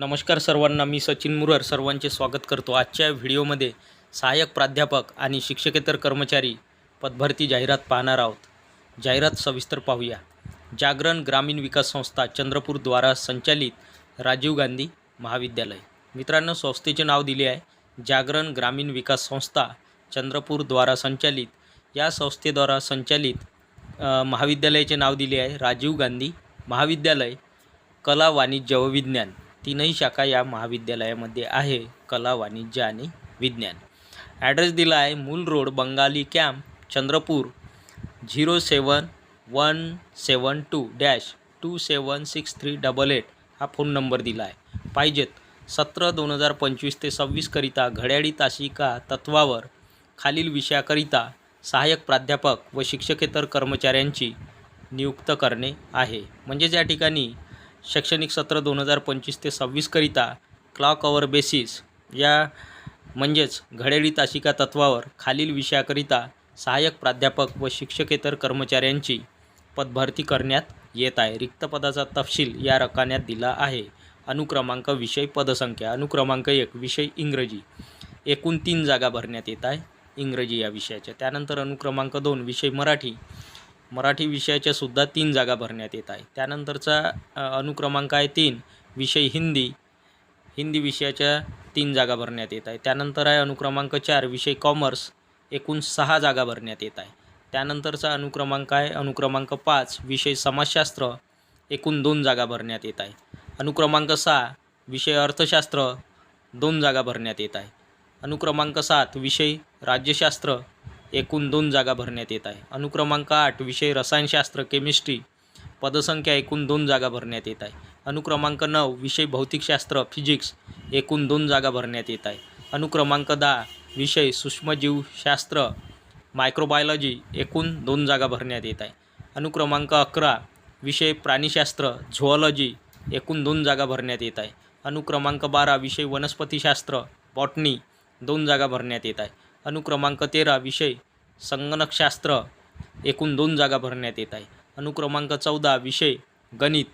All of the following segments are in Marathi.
नमस्कार सर्वांना मी सचिन मुरर सर्वांचे स्वागत करतो आजच्या व्हिडिओमध्ये. सहाय्यक प्राध्यापक आणि शिक्षकेतर कर्मचारी पदभरती जाहिरात पाहणार आहोत. जाहिरात सविस्तर पाहूया. जागरण ग्रामीण विकास संस्था चंद्रपूरद्वारा संचालित राजीव गांधी महाविद्यालय. मित्रांनो संस्थेचे नाव दिले आहे. जागरण ग्रामीण विकास संस्था चंद्रपूरद्वारा संचालित. या संस्थेद्वारा संचालित महाविद्यालयाचे नाव दिले आहे राजीव गांधी महाविद्यालय कला वाणिज्य व विज्ञान. तीनही शाखा या महाविद्यालयामध्ये आहे कला वाणिज्य आणि विज्ञान. ॲड्रेस दिला आहे Mul road Bengali camp Chandrapur zero seven one seven two dash two seven six three double eight हा फोन नंबर दिला आहे. पाहिजेत. सतरा दोन हजार पंचवीस ते सव्वीसकरिता घड्याळी तासिका तत्वावर खालील विषयाकरिता सहाय्यक प्राध्यापक व शिक्षकेतर कर्मचाऱ्यांची नियुक्त करणे आहे. म्हणजेच या ठिकाणी शैक्षणिक सत्र दोन हजार पंचवीस ते सव्वीसकरिता क्लॉक अवर बेसिस या म्हणजेच घड्याळी तासिका तत्वावर खालील विषयाकरिता सहाय्यक प्राध्यापक व शिक्षकेतर कर्मचाऱ्यांची पदभरती करण्यात येत आहे. रिक्त पदाचा तपशील या रकान्यात दिला आहे. अनुक्रमांक विषय पदसंख्या. अनुक्रमांक एक विषय इंग्रजी. एकूण तीन जागा भरण्यात येत आहे. इंग्रजी या विषयाच्या. त्यानंतर अनुक्रमांक दोन विषय मराठी. मराठी विषयाच्या सुद्धा तीन जागा भरण्यात येत आहे. त्यानंतरचा अनुक्रमांक आहे तीन विषय हिंदी हिंदी विषयाच्या तीन जागा भरण्यात येत आहे. त्यानंतर आहे अनुक्रमांक चार विषय कॉमर्स एकूण सहा जागा भरण्यात येत आहे. त्यानंतरचा अनुक्रमांक आहे अनुक्रमांक पाच विषय समाजशास्त्र एकूण दोन जागा भरण्यात येत आहे. अनुक्रमांक सहा विषय अर्थशास्त्र दोन जागा भरण्यात येत आहे. अनुक्रमांक सात विषय राज्यशास्त्र एकूण दोन जागा भरण्यात येत आहे. अनुक्रमांक आठ विषय रसायनशास्त्र केमिस्ट्री पदसंख्या एकूण दोन जागा भरण्यात येत आहे. अनुक्रमांक नऊ विषय भौतिकशास्त्र फिजिक्स एकूण दोन जागा भरण्यात येत आहे. अनुक्रमांक दहा विषय सूक्ष्मजीवशास्त्र मायक्रोबायोलॉजी एकूण दोन जागा भरण्यात येत आहे. अनुक्रमांक अकरा विषय प्राणीशास्त्र झुऑलॉजी एकूण दोन जागा भरण्यात येत आहे. अनुक्रमांक बारा विषय वनस्पतीशास्त्र बॉटनी दोन जागा भरण्यात येत आहे. अनुक्रमांक तेरा विषय संगणकशास्त्र. एकूण दोन जागा भरण्यात येत आहे. अनुक्रमांक चौदा विषय गणित.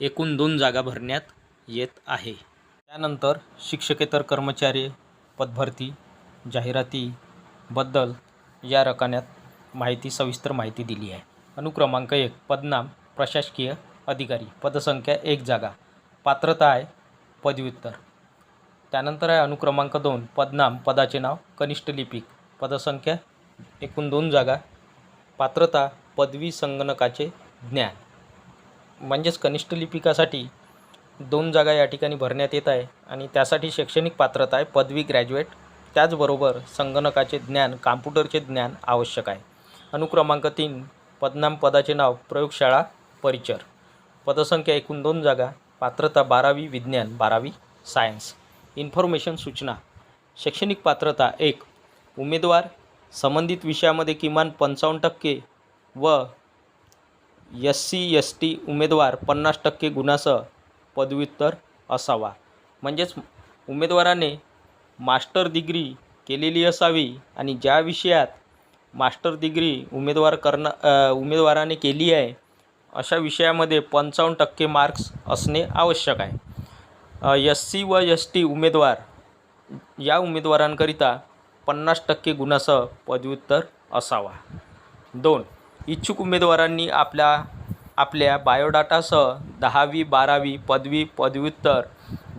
एकूण दोन जागा भरण्यात येत आहे. त्यानंतर शिक्षकेतर कर्मचारी पदभरती जाहिरातीबद्दल या रकान्यात माहिती सविस्तर माहिती दिली आहे. अनुक्रमांक एक पदनाम प्रशासकीय अधिकारी. पदसंख्या एक जागा. पात्रता आहे पदव्युत्तर. त्यानंतर आहे अनुक्रमांक दोन पदनाम पदाचे नाव कनिष्ठ लिपिक. पदसंख्या एकूण दोन जागा. पात्रता पदवी संगणकाचे ज्ञान. म्हणजेच कनिष्ठ लिपिकासाठी दोन जागा या ठिकाणी भरण्यात येत आहे आणि त्यासाठी शैक्षणिक पात्रता आहे पदवी ग्रॅज्युएट. त्याचबरोबर संगणकाचे ज्ञान कॉम्प्युटरचे ज्ञान आवश्यक आहे. अनुक्रमांक तीन पदनाम पदाचे नाव प्रयोगशाळा परिचर. पदसंख्या एकूण दोन जागा. पात्रता बारावी विज्ञान बारावी सायन्स. इन्फॉर्मेशन सूचना. शैक्षणिक पात्रता एक. उमेदवार संबंधित विषयामध्ये किमान पंचावन्न टक्के व एस सी एस टी उमेदवार पन्नास टक्के गुणासह पदव्युत्तर असावा. म्हणजेच उमेदवाराने मास्टर डिग्री केलेली असावी आणि ज्या विषयात मास्टर डिग्री उमेदवार करणं उमेदवाराने केली आहे अशा विषयामध्ये पंचावन्न टक्के मार्क्स असणे आवश्यक आहे. एस सी व एस टी उमेदवार या उमेदवारांकरिता पन्नास टक्के गुणासह पदव्युत्तर असावा. दोन इच्छुक उमेदवारांनी आपल्या आपल्या बायोडाटासह दहावी बारावी पदवी पदव्युत्तर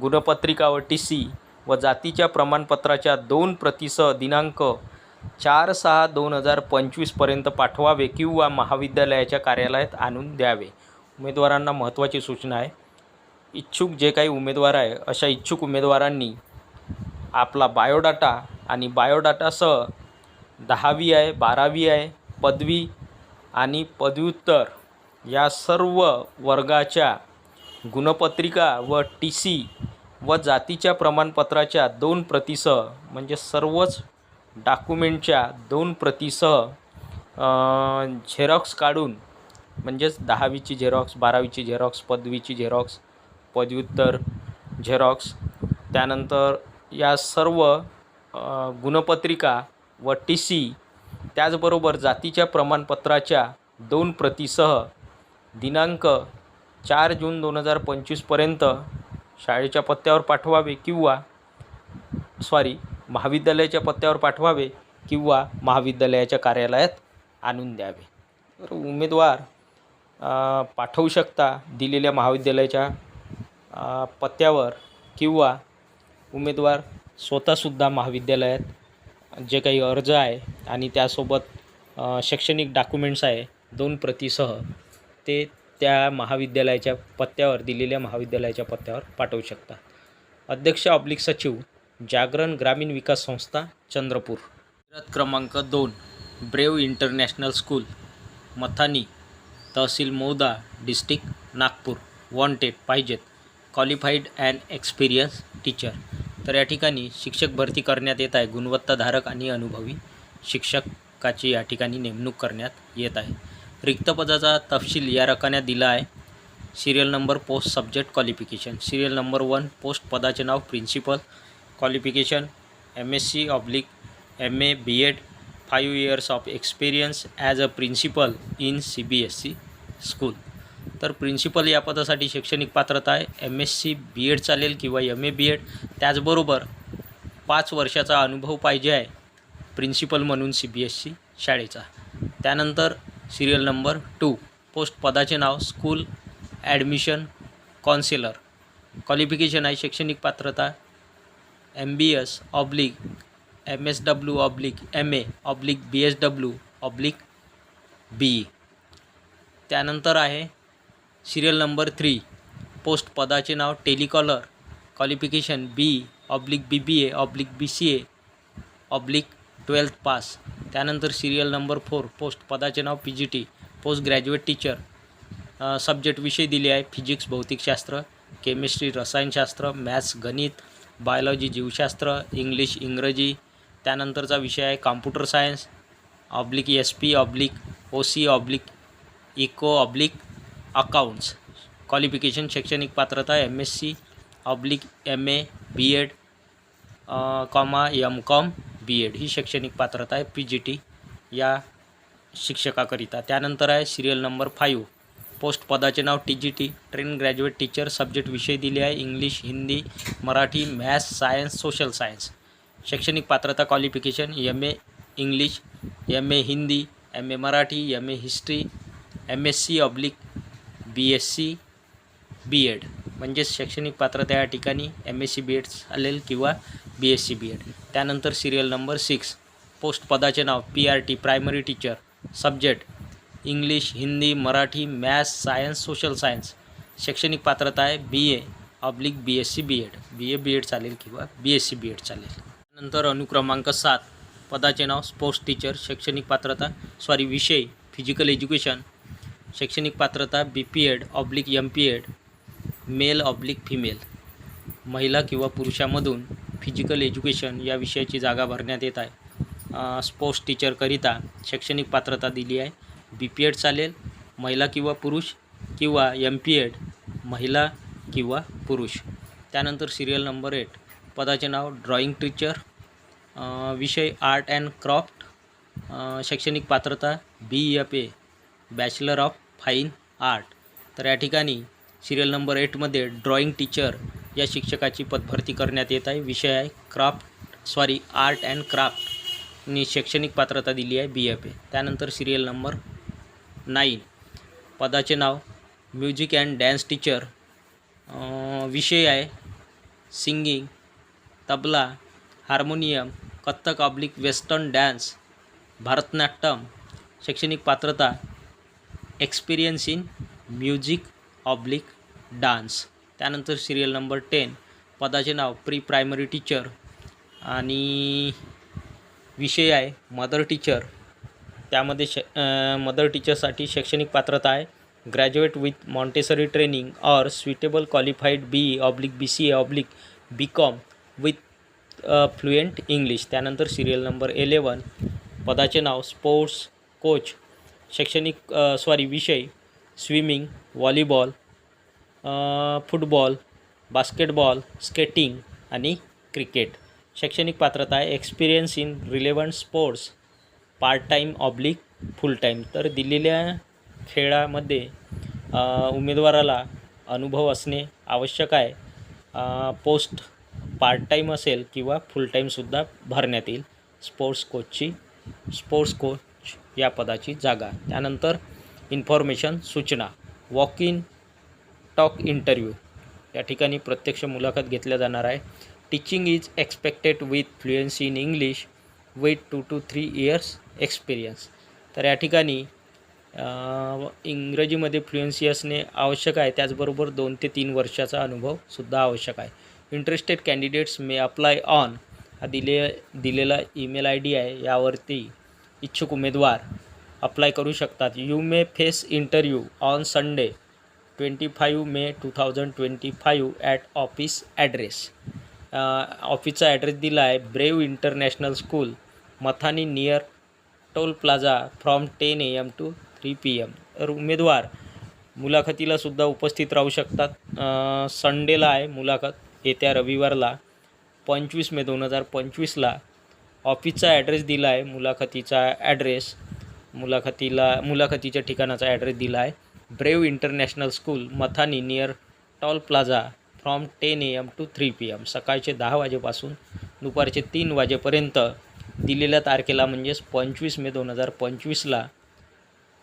गुणपत्रिका व टी सी व जातीच्या प्रमाणपत्राच्या दोन प्रतीसह दिनांक चार सहा दोन हजार पंचवीसपर्यंत पाठवावे किंवा महाविद्यालयाच्या कार्यालयात आणून द्यावे. उमेदवारांना महत्त्वाची सूचना आहे. इच्छुक जे काही उमेदवार आहे अशा इच्छुक उमेदवारांनी आपला बायोडाटा आणि बायोडाटासह दहावी आहे बारावी आहे पदवी आणि पदव्युत्तर या सर्व वर्गाच्या गुणपत्रिका व टी सी व जातीच्या प्रमाणपत्राच्या दोन प्रतीसह म्हणजे सर्वच डॉक्युमेंटच्या दोन प्रतीसह झेरॉक्स काढून म्हणजेच दहावीची झेरॉक्स बारावीची झेरॉक्स पदवीची झेरॉक्स पदव्युत्तर झेरॉक्स त्यानंतर या सर्व गुणपत्रिका व टी सी त्याचबरोबर जातीच्या प्रमाणपत्राच्या दोन प्रतीसह दिनांक चार जून दोन हजार पंचवीसपर्यंत शाळेच्या पत्त्यावर पाठवावे किंवा सॉरी महाविद्यालयाच्या पत्त्यावर पाठवावे किंवा महाविद्यालयाच्या कार्यालयात आणून द्यावे. तर उमेदवार पाठवू शकता दिलेल्या महाविद्यालयाच्या पत्त्यावर किंवा उमेदवार स्वतःसुद्धा महाविद्यालयात जे काही अर्ज आहे आणि त्यासोबत शैक्षणिक डॉक्युमेंट्स आहे दोन प्रतीसह ते त्या महाविद्यालयाच्या पत्त्यावर दिलेल्या महाविद्यालयाच्या पत्त्यावर पाठवू शकता. अध्यक्ष ऑब्लिक सचिव जागरण ग्रामीण विकास संस्था चंद्रपूर. क्रमांक दोन ब्रेव इंटरनॅशनल स्कूल मथानी तहसील मौदा डिस्ट्रिक्ट नागपूर. वॉन्टेड पाहिजेत. क्वालिफाईड अँड एक्सपिरियन्स टीचर तर या ठिकाणी शिक्षक भरती करण्यात येत आहे. गुणवत्ताधारक आणि अनुभवी शिक्षकाची या ठिकाणी नेमणूक करण्यात येत आहे. रिक्त पदाचा तपशील या रकान्यात दिला आहे. Serial number post subject qualification serial number one post पदाचे नाव principal qualification M S C oblique M A B Ed five years of experience as a principal in C B S C school तर प्रिन्सिपल या पदासाठी शैक्षणिक पात्रता आहे. M S C B Ed चालेल किंवा एम ए बी एड त्याचबरोबर पाच वर्षाचा अनुभव पाहिजे आहे प्रिन्सिपल म्हणून सी बी एस सी शाळेचा. त्यानंतर सिरियल नंबर टू पोस्ट पदाचे नाव स्कूल ॲडमिशन कॉन्सिलर क्वालिफिकेशन आहे शैक्षणिक पात्रता. M B S oblique M S W oblique M A oblique B S W oblique B E त्यानंतर आहे सिरियल नंबर थ्री. पोस्ट पदाचे नाव telecaller. Qualification B. Oblique B B A oblique B C A oblique twelfth pass. त्यानंतर सिरियल नंबर फोर. पोस्ट पदाचे नाव P G T post graduate teacher. Subject विषय दिले आहे फिजिक्स भौतिकशास्त्र केमिस्ट्री रसायनशास्त्र मॅथ्स गणित बायोलॉजी जीवशास्त्र इंग्लिश इंग्रजी. त्यानंतरचा विषय आहे computer science. Oblique S P oblique O C oblique eco oblique accounts qualification शैक्षणिक पात्रता M S C oblique M A B Ed comma M Com B Ed ही शैक्षणिक पात्रता आहे पी जी टी या शिक्षकाकरिता. त्यानंतर आहे सिरियल नंबर फाईव्ह पोस्ट पदाचे नाव T G T train graduate teacher subject विषय दिले आहे English Hindi Marathi maths science social science शैक्षणिक पात्रता qualification M A English M A Hindi M A Marathi M A history M S C oblique B S C B Ed म्हणजेच शैक्षणिक पात्रता या ठिकाणी M S C B Ed चालेल किंवा B S C B Ed त्यानंतर सिरियल नंबर सिक्स पोस्ट पदाचे नाव P R T primary teacher subject English Hindi Marathi maths science social science शैक्षणिक पात्रता आहे B A oblique B S C B Ed B A B Ed चालेल किंवा B S C B Ed चालेल. नंतर अनुक्रमांक सात. पदाचे नाव स्पोर्ट्स टीचर शैक्षणिक पात्रता सॉरी विषय फिजिकल एज्युकेशन शैक्षणिक पात्रता B P Ed oblique M P Ed male oblique female महिला किंवा पुरुषामधून फिजिकल एज्युकेशन या विषयाची जागा भरण्यात येत आहे. स्पोर्ट्स टीचरकरिता शैक्षणिक पात्रता दिली आहे. बी पी एड चालेल महिला किंवा पुरुष किंवा एम पी एड महिला किंवा पुरुष. त्यानंतर सिरियल नंबर एट पदाचे नाव ड्रॉइंग टीचर विषय आर्ट अँड क्राफ्ट शैक्षणिक पात्रता B F A bachelor of fine art. तर या ठिकाणी सिरियल नंबर एटमध्ये ड्रॉइंग टीचर या शिक्षकाची पदभरती करण्यात येत आहे. विषय आहे craft sorry art and craft आणि शैक्षणिक पात्रता दिली आहे बी एफ ए त्यानंतर सिरियल नंबर नाईन पदाचे नाव म्युझिक अँड डॅन्स टीचर विषय आहे singing tabla harmonium Kathak oblique western dance Bharatanatyam. शैक्षणिक पात्रता experience in music oblique dance त्यानंतर सिरियल नंबर टेन पदाचे नाव प्री प्रायमरी टीचर आणि विषय आहे मदर टीचर त्यामध्ये श मदर टीचरसाठी शैक्षणिक पात्रता आहे. Graduate with Montessori training or suitable qualified B oblique B C A oblique B Com with fluent English त्यानंतर सिरियल नंबर एलेवन पदाचे नाव स्पोर्ट्स कोच शैक्षणिक सॉरी विषय swimming volleyball football basketball skating आणि क्रिकेट शैक्षणिक पात्रता आहे. Experience in relevant sports part time oblique full time तर दिलेल्या खेळामध्ये उमेदवाराला अनुभव असणे आवश्यक आहे. पोस्ट पार्ट टाईम असेल किंवा फुल टाईमसुद्धा भरण्यात येईल. स्पोर्ट्स कोचची स्पोर्ट्स कोच या पदाची जागा. त्यानंतर इन्फॉर्मेशन सूचना वॉक इन टॉक इंटरव्ह्यू या ठिकाणी प्रत्यक्ष मुलाखत घेतल्या जाणार आहे. Teaching is expected with fluency in English with two two three years experience तर या ठिकाणी इंग्रजीमध्ये फ्लुएन्सी असणे आवश्यक आहे. त्याचबरोबर दोन ते तीन वर्षाचा अनुभवसुद्धा आवश्यक आहे. Interested candidates may apply on हा दिले दिलेला ईमेल आय डी आहे. यावरती इच्छुक उमेदवार अप्लाय करू शकतात. You may face interview on Sunday twenty five May two thousand twenty five at office address ऑफिसचा ॲड्रेस दिला आहे brave international school Mathani near toll plaza from ten A M to three P M तर उमेदवार मुलाखतीला सुद्धा उपस्थित राहू शकतात. Uh, संडेला आहे मुलाखत येत्या रविवारला पंचवीस मे दोन हजार पंचवीसला ऑफिसचा ॲड्रेस दिला आहे मुलाखतीचा ॲड्रेस मुलाखतीला मुलाखतीच्या ठिकाणाचा ॲड्रेस दिला आहे brave international school Mathani near toll plaza from ten A M to three P M सकाळचे दहा वाजेपासून दुपारचे तीन वाजेपर्यंत दिलेल्या तारखेला म्हणजेच पंचवीस मे दोन हजार पंचवीसला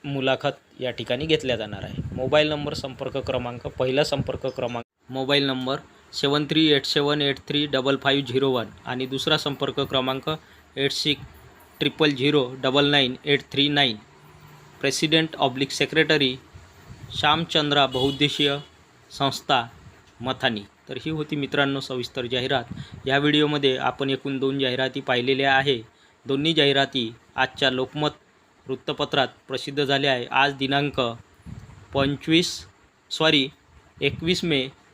मुलाखत या ठिकाणी घेतल्या जाणार आहे. मोबाईल नंबर संपर्क क्रमांक पहिला संपर्क क्रमांक mobile number seven three eight seven eight three double five zero one आणि दुसरा संपर्क क्रमांक eight six triple zero double nine eight three nine. President oblique secretary Shyamchandra बहुउद्देशीय संस्था मथानी. तर ही होती मित्रांनो सविस्तर जाहिरात. या व्हिडिओमध्ये आपण एकूण दोन जाहिराती पाहिलेल्या आहे. दोन्ही जाहिराती आजच्या लोकमत वृत्तपत्रात प्रसिद्ध झाल्या आहे. आज दिनांक पंचवीस सॉरी एकवीस मे